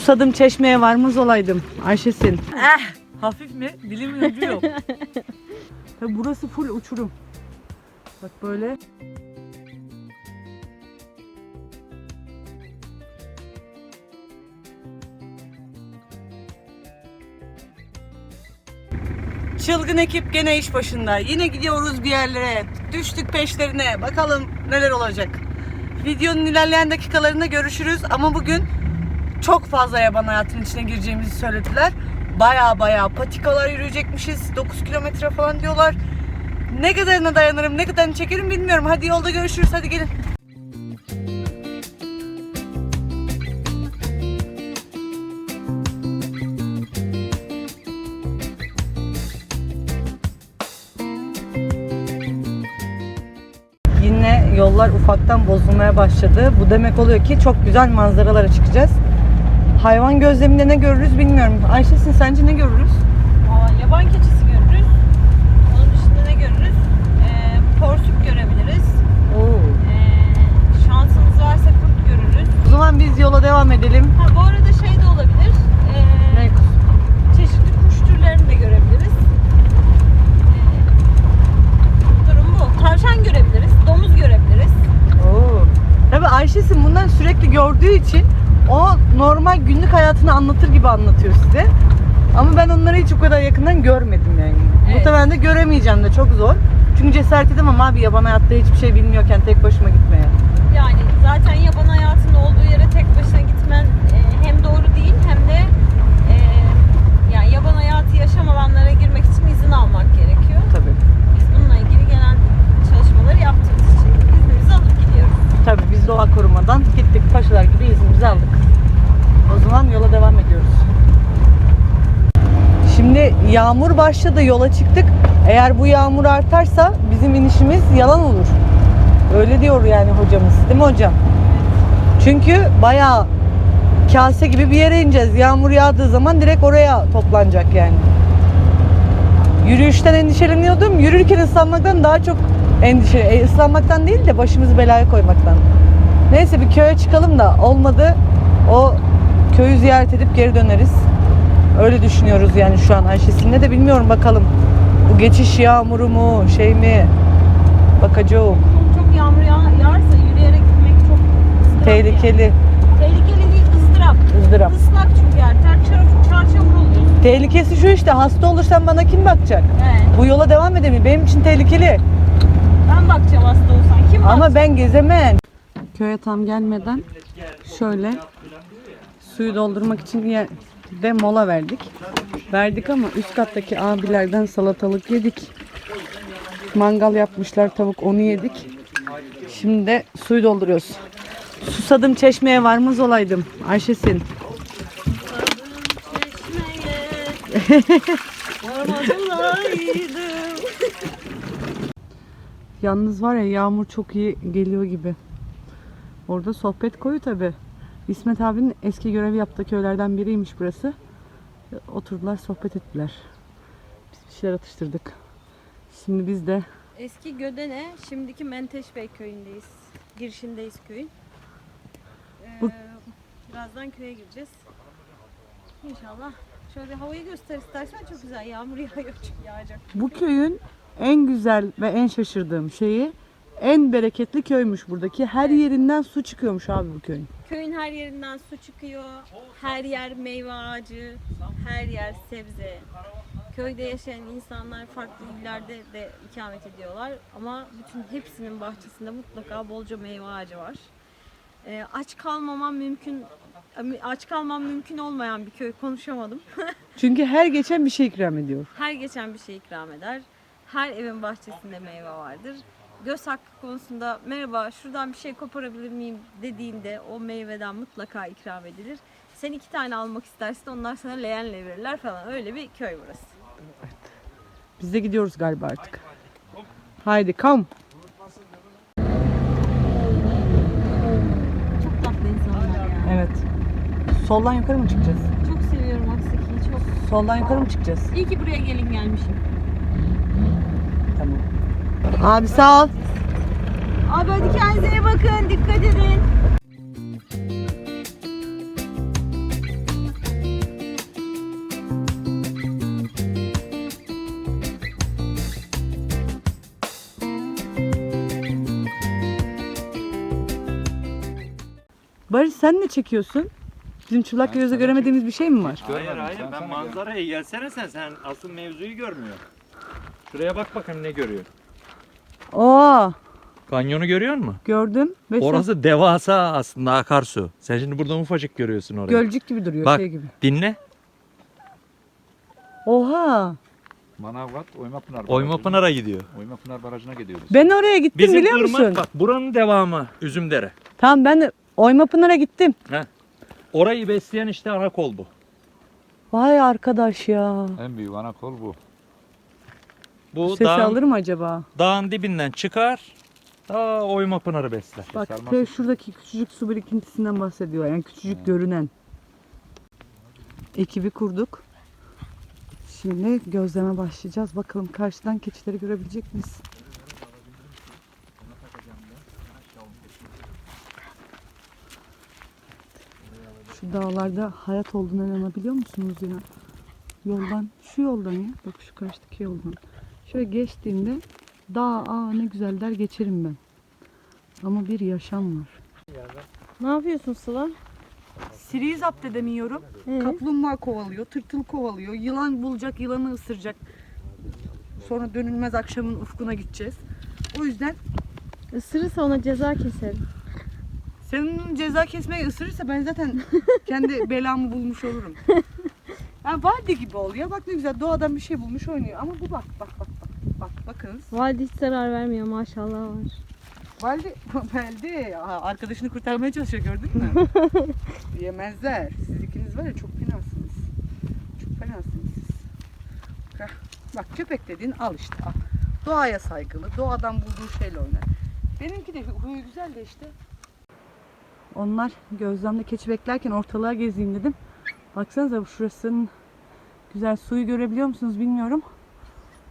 Susadım çeşmeye varmaz olaydım. Ayşesin. Eh, hafif mi? Dilimin ucu yok. Tabii burası full uçurum. Bak böyle. Çılgın ekip gene iş başında. Yine gidiyoruz bir yerlere. Düştük peşlerine. Bakalım neler olacak. Videonun ilerleyen dakikalarında görüşürüz ama bugün çok fazla yaban hayatının içine gireceğimizi söylediler. Baya baya patikalar yürüyecekmişiz. 9 kilometre falan diyorlar. Ne kadarına dayanırım, ne kadarını çekerim bilmiyorum. Hadi yolda görüşürüz, hadi gelin. Yollar ufaktan bozulmaya başladı. Bu demek oluyor ki çok güzel manzaralara çıkacağız. Hayvan gözleminde ne görürüz bilmiyorum. Ayşesin sence ne görürüz? Aa, yaban keçisi görürüz. Onun dışında ne görürüz? Ee, porsuk görebiliriz. Ee, şansımız varsa kurt görürüz. O zaman biz yola devam edelim. Ha, bu arada şey de olabilir. Ee, Ne? çeşitli kuş türlerini de görebiliriz. Ee, durum bu. Tavşan görebiliriz. Domuz görebiliriz. Oo. Tabii Ayşesin bunları sürekli gördüğü için o normal günlük hayatını anlatır gibi anlatıyor size. Ama ben onları hiç o kadar yakından görmedim yani. Evet. Muhtemelen de göremeyeceğim de çok zor. Çünkü cesaret edemem abi yaban hayatta hiçbir şey bilmiyorken tek başıma gitmeye. Yani zaten yaban hayatının olduğu yere tek başına gitmen e, hem doğru değil hem de e, yani yaban hayatı yaşam alanlara girmek için izin almak gerekiyor. Tabii. Biz bununla ilgili gelen çalışmaları yaptığımız için iznimizi alıp gidiyoruz. Tabii biz doğa korumadan gittik paşalar gibi iznimizi aldık. O zaman yola devam ediyoruz. Şimdi yağmur başladı yola çıktık. Eğer bu yağmur artarsa bizim inişimiz yalan olur. Öyle diyor yani hocamız değil mi hocam? Çünkü bayağı kase gibi bir yere ineceğiz. Yağmur yağdığı zaman direkt oraya toplanacak yani. Yürüyüşten endişeleniyordum. Yürürken ıslanmaktan daha çok endişe. E, ıslanmaktan değil de başımızı belaya koymaktan. Neyse bir köye çıkalım da olmadı. O köyü ziyaret edip geri döneriz. Öyle düşünüyoruz yani şu an Ayşe'sinle de bilmiyorum bakalım. Bu geçiş yağmuru mu şey mi? Bakacağım. Çok yağmur yağ, yağarsa yürüyerek gitmek çok ızdırap Tehlikeli. yani. Tehlikeli değil ızdırap. ızdırap. Islak çünkü yani ter çarpıp çarçabur oluyorsun. Tehlikesi şu işte hasta olursan bana kim bakacak? Evet. Bu yola devam edemiyor. Benim için tehlikeli. Ben bakacağım hasta olsan. Kim Ama ben gezemem. Köye tam gelmeden şöyle suyu doldurmak için yerde mola verdik. Verdik ama üst kattaki abilerden salatalık yedik. Mangal yapmışlar tavuk onu yedik. Şimdi de suyu dolduruyoruz. Susadım çeşmeye varmaz olaydım. Ayşesin. Yalnız var ya yağmur çok iyi geliyor gibi. Orada sohbet koyu tabi. İsmet abinin eski görev yaptığı köylerden biriymiş burası. Oturdular sohbet ettiler. Biz bir şeyler atıştırdık. Şimdi biz de Eski Gödene, şimdiki Menteş Bey köyündeyiz. Girişindeyiz köyün. Ee, Bu- birazdan köye gireceğiz. İnşallah. Şöyle havayı göster istersen çok güzel. Yağmur yağıyor çünkü yağacak. bu köyün en güzel ve en şaşırdığım şeyi en bereketli köymüş buradaki. Her yerinden su çıkıyormuş abi bu köyün. Köyün her yerinden su çıkıyor. Her yer meyve ağacı, her yer sebze. Köyde yaşayan insanlar farklı illerde de ikamet ediyorlar ama bütün hepsinin bahçesinde mutlaka bolca meyve ağacı var. Ee, aç kalmamam mümkün aç kalmam mümkün olmayan bir köy konuşamadım. Çünkü her geçen bir şey ikram ediyor. Her geçen bir şey ikram eder. Her evin bahçesinde meyve vardır. Göz hakkı konusunda merhaba şuradan bir şey koparabilir miyim dediğinde o meyveden mutlaka ikram edilir. Sen iki tane almak istersin onlar sana leğenle verirler falan. Öyle bir köy burası. Biz de gidiyoruz galiba artık. Haydi come. Çok tatlı insanlar ya. Evet. Soldan yukarı mı çıkacağız? Çok seviyorum Aksaki'yi çok. Soldan yukarı mı çıkacağız? İyi ki buraya gelin gelmişim. Abi sağ ol. Abi hadi kendinize iyi bakın. Dikkat edin. Barış sen ne çekiyorsun? Bizim çıplak gözle göremediğimiz bir şey mi var? Hayır Görmedim, hayır sen ben sana gel. gelsene sen sen asıl mevzuyu görmüyor. Şuraya bak bakayım ne görüyor. Oo, Kanyonu görüyor musun? gördüm. Ve sen- Orası devasa aslında akarsu. Sen şimdi buradan ufacık görüyorsun orayı. gölcük gibi duruyor Bak. şey gibi. Dinle. Oha. Manavgat Oymapınar Oyma Barajı'na- Pınar'a gidiyor. Oymapınar Barajı'na gidiyoruz. Ben oraya gittim Bizim biliyor ırmak musun? bak buranın devamı Üzümdere. Tamam ben de Oyma Pınar'a gittim. Orayı besleyen işte Arakol bu. Vay arkadaş ya. En büyük ana kol bu. Bu Sesi dağın, alır mı acaba? dağın dibinden çıkar. Ta Oyma Pınar'ı besler. Bak için. şuradaki küçücük su birikintisinden bahsediyor. Yani küçücük görünen. Ekibi kurduk. Şimdi gözleme başlayacağız. Bakalım karşıdan keçileri görebilecek miyiz? Şu dağlarda hayat olduğuna inanabiliyor musunuz ya? Yoldan, şu yoldan ya. Bak şu karşıdaki yoldan. Şöyle geçtiğimde dağ aa ne güzel der geçerim ben. Ama bir yaşam var. Ne yapıyorsun Sıla? Siri'yi zapt edemiyorum. Ee? Kaplumbağa kovalıyor, tırtıl kovalıyor. Yılan bulacak, yılanı ısıracak. Sonra dönülmez akşamın ufkuna gideceğiz. O yüzden Isırırsa ona ceza keserim. senin ceza kesmeye ısırırsa ben zaten kendi belamı bulmuş olurum. Yani vadi gibi oluyor. Bak ne güzel doğadan bir şey bulmuş oynuyor. Ama bu bak bak. Bak bakınız. Valide hiç zarar vermiyor maşallah var. Valide, valide Aa, arkadaşını kurtarmaya çalışıyor gördün mü? Yemezler. Siz ikiniz var ya çok fenasınız. Çok fenasınız siz. Bak köpek dediğin al işte al. Doğaya saygılı, doğadan bulduğu şeyle oynar. Benimki de huyu güzel de işte. Onlar gözlemde keçi beklerken ortalığa gezeyim dedim. Baksanıza şurasının güzel suyu görebiliyor musunuz bilmiyorum.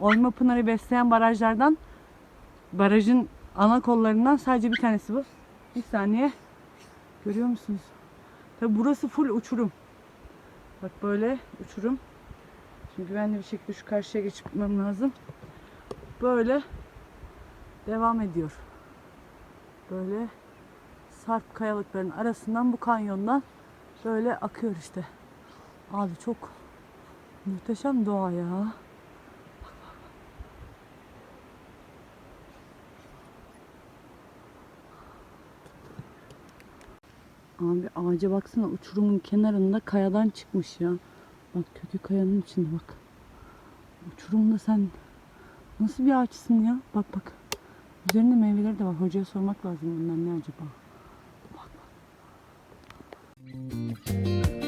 Oyma Pınar'ı besleyen barajlardan barajın ana kollarından sadece bir tanesi bu. Bir saniye. Görüyor musunuz? Tabi burası full uçurum. Bak böyle uçurum. Şimdi güvenli bir şekilde şu karşıya geçip lazım. Böyle devam ediyor. Böyle sarp kayalıkların arasından bu kanyondan böyle akıyor işte. Abi çok muhteşem doğa ya. Abi ağaca baksana uçurumun kenarında kayadan çıkmış ya. Bak kökü kayanın içinde bak. Uçurumda sen nasıl bir ağaçsın ya? Bak bak. Üzerinde meyveleri de var. Hocaya sormak lazım bunlar ne acaba? Bak bak.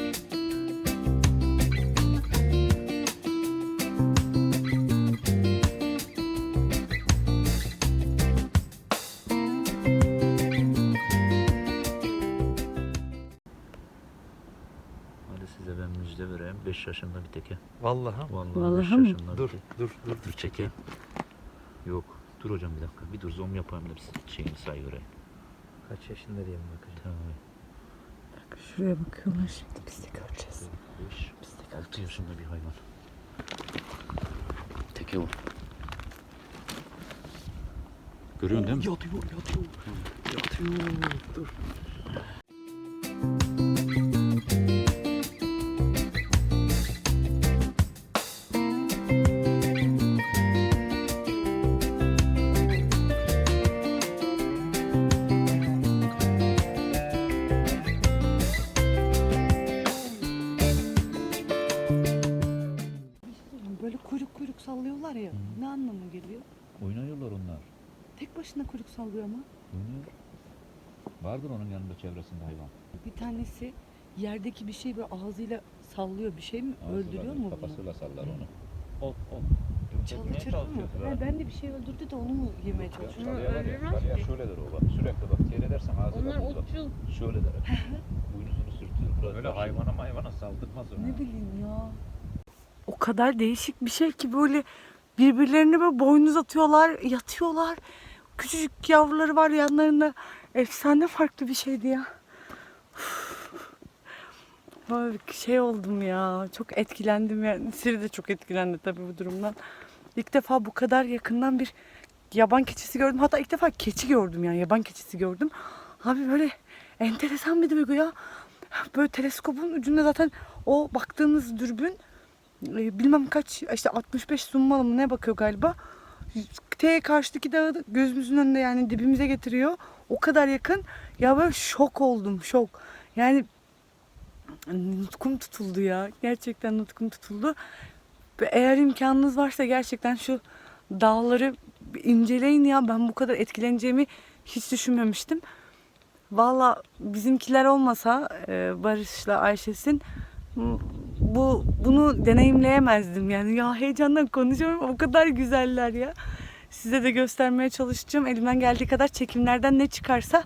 5 yaşında bir teke. Vallahi. Vallahi, Vallahi 5 mi? yaşında Dur bir teke. dur dur. Dur çekeyim. Yok. Dur hocam bir dakika. Bir dur zoom yapayım da bir şeyini say. Kaç yaşında diye mi bakacağım? Tamam. Şuraya bakıyorlar şimdi biz de göreceğiz. 5, 6 yaşında bir hayvan. Teke o. Görüyorsun değil mi? Yatıyor yatıyor. Yatıyor. Dur. Sallıyorlar ya. Ne anlamı geliyor? Oynuyorlar onlar. Tek başına kuyruk sallıyor ama. Oynuyor. Vardır onun yanında çevresinde hayvan. Bir tanesi yerdeki bir şey böyle ağzıyla sallıyor. Bir şey mi? Öldürüyor mu bunu? Kafasıyla sallar onu. Ol ol. Çalı çırpı mı? Ha, ben de bir şey öldürdü de onu mu yemeye var ya, öldürmez ki. şöyledir o bak. Sürekli bak seyredersen ağzıyla Onlar bunu otçul. Şöyle der. Boynuzunu sürtüyor. Öyle hayvana hayvana saldırmaz ona. Ne bileyim ya. O kadar değişik bir şey ki böyle birbirlerine böyle boynuz atıyorlar, yatıyorlar. Küçücük yavruları var yanlarında. Efsane farklı bir şeydi ya. Böyle şey oldum ya. Çok etkilendim yani. Siri de çok etkilendi tabii bu durumdan. İlk defa bu kadar yakından bir yaban keçisi gördüm. Hatta ilk defa keçi gördüm yani yaban keçisi gördüm. Abi böyle enteresan bir duygu ya. Böyle teleskopun ucunda zaten o baktığınız dürbün bilmem kaç işte 65 zoom'malı mı ne bakıyor galiba. T karşıdaki dağı da gözümüzün önünde yani dibimize getiriyor. O kadar yakın. Ya böyle şok oldum şok. Yani nutkum tutuldu ya. Gerçekten nutkum tutuldu. Eğer imkanınız varsa gerçekten şu dağları inceleyin ya. Ben bu kadar etkileneceğimi hiç düşünmemiştim. Valla bizimkiler olmasa e, Barış'la Ayşe'sin bu bunu deneyimleyemezdim yani. Ya heyecandan konuşuyorum. O kadar güzeller ya. Size de göstermeye çalışacağım. Elimden geldiği kadar çekimlerden ne çıkarsa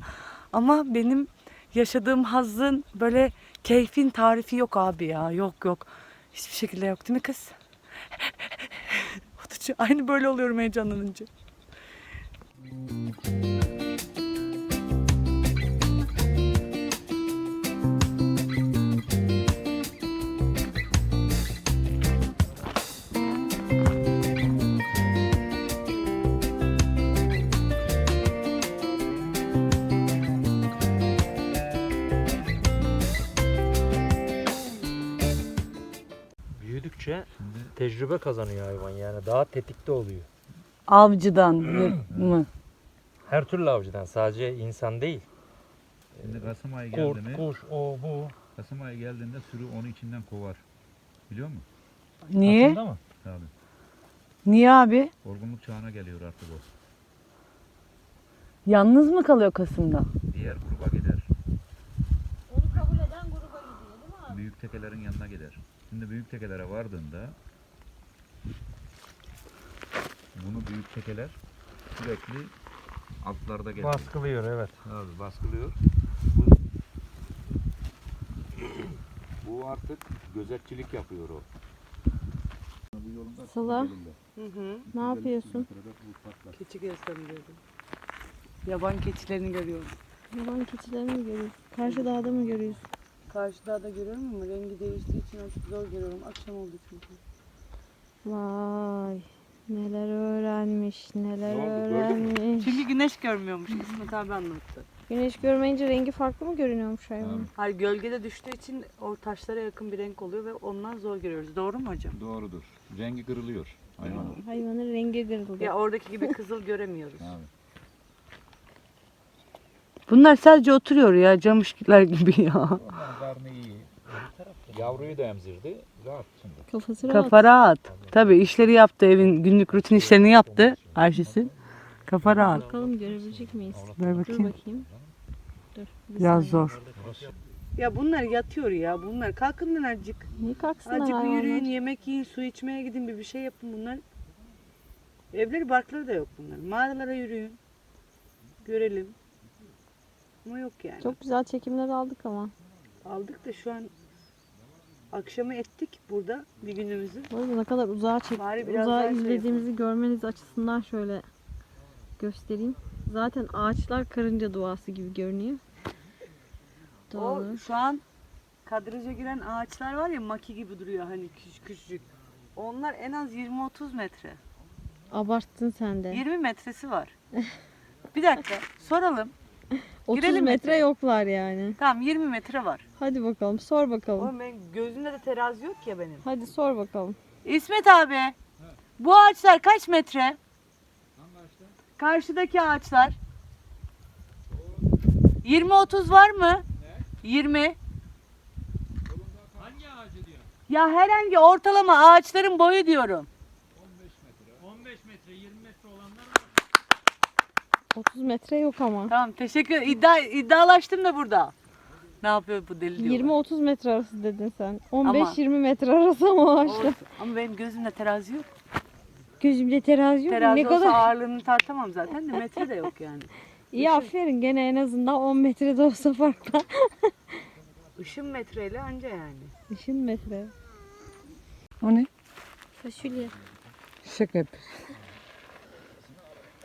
ama benim yaşadığım hazzın böyle keyfin tarifi yok abi ya. Yok yok. Hiçbir şekilde yok değil mi kız? Aynı böyle oluyorum heyecanlanınca. Büyüdükçe tecrübe kazanıyor hayvan yani daha tetikte oluyor. Avcıdan mı? Her türlü avcıdan sadece insan değil. Şimdi Kasım ayı geldi Kurt, mi? kuş, o bu. Kasım ayı geldiğinde sürü onu içinden kovar. Biliyor musun? Niye? Aslında mı? Tabii. Niye abi? Olgunluk çağına geliyor artık o. Yalnız mı kalıyor Kasım'da? Diğer gruba gider. Onu kabul eden gruba gidiyor değil mi Büyük tekelerin yanına gider. Şimdi büyük tekelere vardığında bunu büyük tekeler sürekli altlarda geziyor. Baskılıyor evet. Abi baskılıyor. Bu, bu artık gözetçilik yapıyor o. Sıla. Hı hı. Ne yapıyorsun? Keçi gösteriyorum. Yaban keçilerini görüyorum. Yaban keçilerini mi görüyorsun? Karşı dağda mı görüyorsun? Karşıda da görüyorum ama rengi değiştiği için artık zor görüyorum. Akşam oldu çünkü. Vay. Neler öğrenmiş, neler Ne oldu, gördün mü? öğrenmiş. Çünkü güneş görmüyormuş. İsmet abi anlattı. Güneş görmeyince rengi farklı mı görünüyormuş hayvanın? Hayır gölgede düştüğü için o taşlara yakın bir renk oluyor ve ondan zor görüyoruz. Doğru mu hocam? Doğrudur. Rengi kırılıyor hayvanın. Hayvanın rengi kırıldı. Ya oradaki gibi kızıl göremiyoruz. Abi. Bunlar sadece oturuyor ya camışlar gibi ya. Onların karnı iyi. Yavruyu da emzirdi. Rahat şimdi. Kafası rahat. Kafa rahat. Tabii işleri yaptı evin günlük rutin işlerini yaptı Ayşe'sin. Kafa rahat. Bakalım görebilecek miyiz? Ver Dur bakayım. Dur. bir Biraz saniye. zor. Ya bunlar yatıyor ya bunlar. Kalkın lan azıcık. Niye kalksınlar Azıcık bir hayvanlar? yürüyün, yemek yiyin, su içmeye gidin bir bir şey yapın bunlar. Evleri barkları da yok bunlar. Mağaralara yürüyün. Görelim. Ama yok yani. Çok güzel çekimler aldık ama. Aldık da şu an akşamı ettik burada bir günümüzü. Bu arada ne kadar uzağa çek, Bari biraz uzağa daha şey izlediğimizi görmeniz açısından şöyle göstereyim. Zaten ağaçlar karınca duası gibi görünüyor. O Doğru. şu an kadraja giren ağaçlar var ya maki gibi duruyor hani küçük küçük. Onlar en az 20-30 metre. Abarttın sen de. 20 metresi var. Bir dakika soralım. 30 girelim metre metre. yoklar yani. Tamam 20 metre var. Hadi bakalım sor bakalım. Oğlum benim gözümde de terazi yok ya benim. Hadi sor bakalım. İsmet abi. Bu ağaçlar kaç metre? Karşıdaki ağaçlar. 20-30 var mı? 20. Hangi ağacı diyor? Ya herhangi ortalama ağaçların boyu diyorum. 30 metre yok ama. Tamam teşekkür İddia, iddialaştım da burada. Ne yapıyor bu deli diyorlar. 20-30 metre arası dedin sen. Ama- 15-20 metre arası ama ağaçlar. Olsun. Ama benim gözümde terazi yok. Gözümde terazi yok. Terazi ne olsa kadar? ağırlığını tartamam zaten de metre de yok yani. İyi aferin gene en azından 10 metre de olsa farklı. Işın metreyle anca yani. Işın metre. O ne? Fasulye. Şaka yapıyorsun.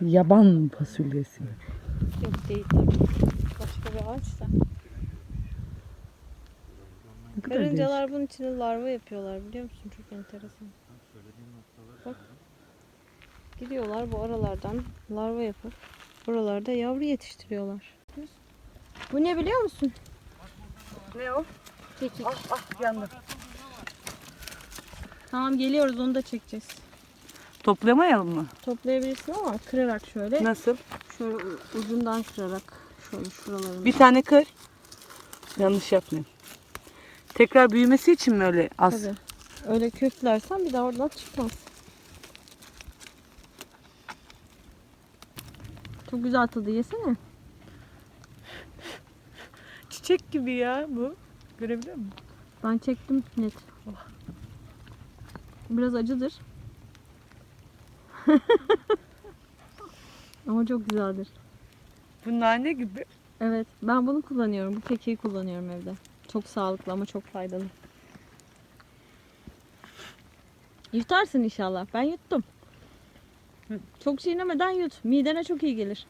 Yaban fasulyesi. Yok değil tabii. Başka bir ağaç da. Ne kadar Karıncalar bunun içine larva yapıyorlar biliyor musun? Çok enteresan. Bak. Gidiyorlar bu aralardan larva yapıp buralarda yavru yetiştiriyorlar. Bu ne biliyor musun? Ne o? Kekik. Ah ah yandı. Tamam geliyoruz onu da çekeceğiz. Toplamayalım mı? Toplayabilirsin ama kırarak şöyle. Nasıl? Şöyle ucundan kırarak. Şöyle şuralarını. Bir tane kır. Yanlış yapmayayım. Tekrar büyümesi için mi öyle az? Tabii. Öyle köklersen bir daha oradan çıkmaz. Çok güzel tadı yesene. Çiçek gibi ya bu. Görebiliyor musun? Ben çektim net. Biraz acıdır. Ama çok güzeldir. Bu nane gibi. Evet ben bunu kullanıyorum. Bu kekiği kullanıyorum evde. Çok sağlıklı ama çok faydalı. Yutarsın inşallah. Ben yuttum. Çok çiğnemeden yut. Midene çok iyi gelir.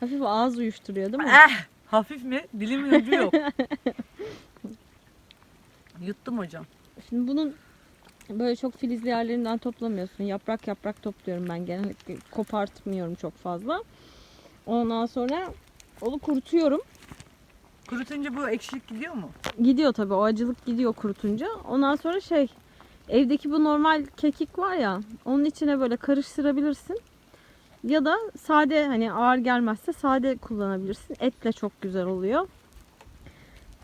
Hafif ağız uyuşturuyor değil mi? Eh, hafif mi? Dilimin ucu yok. Yuttum hocam. Şimdi bunun böyle çok filizli yerlerinden toplamıyorsun. Yaprak yaprak topluyorum ben genellikle. Kopartmıyorum çok fazla. Ondan sonra onu kurutuyorum. Kurutunca bu ekşilik gidiyor mu? Gidiyor tabii o acılık gidiyor kurutunca. Ondan sonra şey evdeki bu normal kekik var ya onun içine böyle karıştırabilirsin. Ya da sade hani ağır gelmezse sade kullanabilirsin. Etle çok güzel oluyor.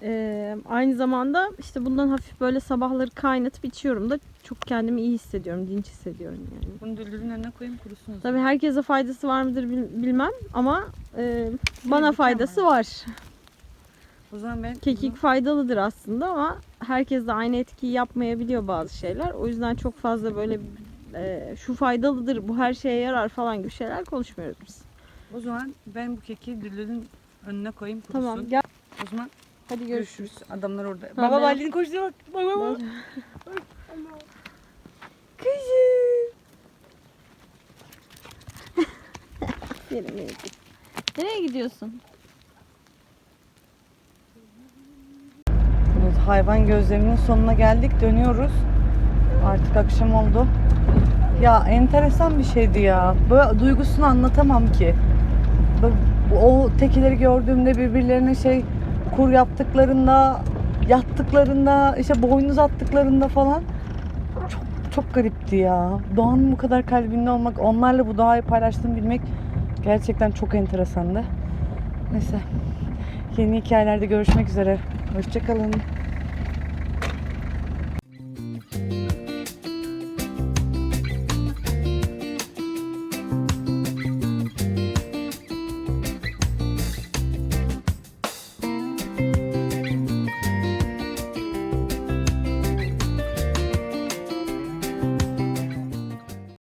Ee, aynı zamanda işte bundan hafif böyle sabahları kaynatıp içiyorum da çok kendimi iyi hissediyorum, dinç hissediyorum yani. Bunu düldülün önüne koyayım kurusun. Tabii herkese faydası var mıdır bil- bilmem ama e, bana faydası var. O zaman ben Kekik faydalıdır aslında ama herkes de aynı etkiyi yapmayabiliyor bazı şeyler. O yüzden çok fazla böyle e, şu faydalıdır, bu her şeye yarar falan gibi şeyler konuşmuyoruz biz. o zaman ben bu keki düldülün önüne koyayım kurusun. Tamam gel O zaman hadi görüşürüz. Adamlar orada. Tamam, Baba ben- Validin koştu bak. Bak bak bak. Gelin. Nereye gidiyorsun? Evet, hayvan gözleminin sonuna geldik. Dönüyoruz. Artık akşam oldu. Ya enteresan bir şeydi ya. Böyle duygusunu anlatamam ki. Böyle O tekileri gördüğümde birbirlerine şey kur yaptıklarında, yattıklarında, işte boynuz attıklarında falan çok çok garipti ya. Doğanın bu kadar kalbinde olmak, onlarla bu doğayı paylaştığını bilmek gerçekten çok enteresandı. Neyse. Yeni hikayelerde görüşmek üzere. Hoşçakalın.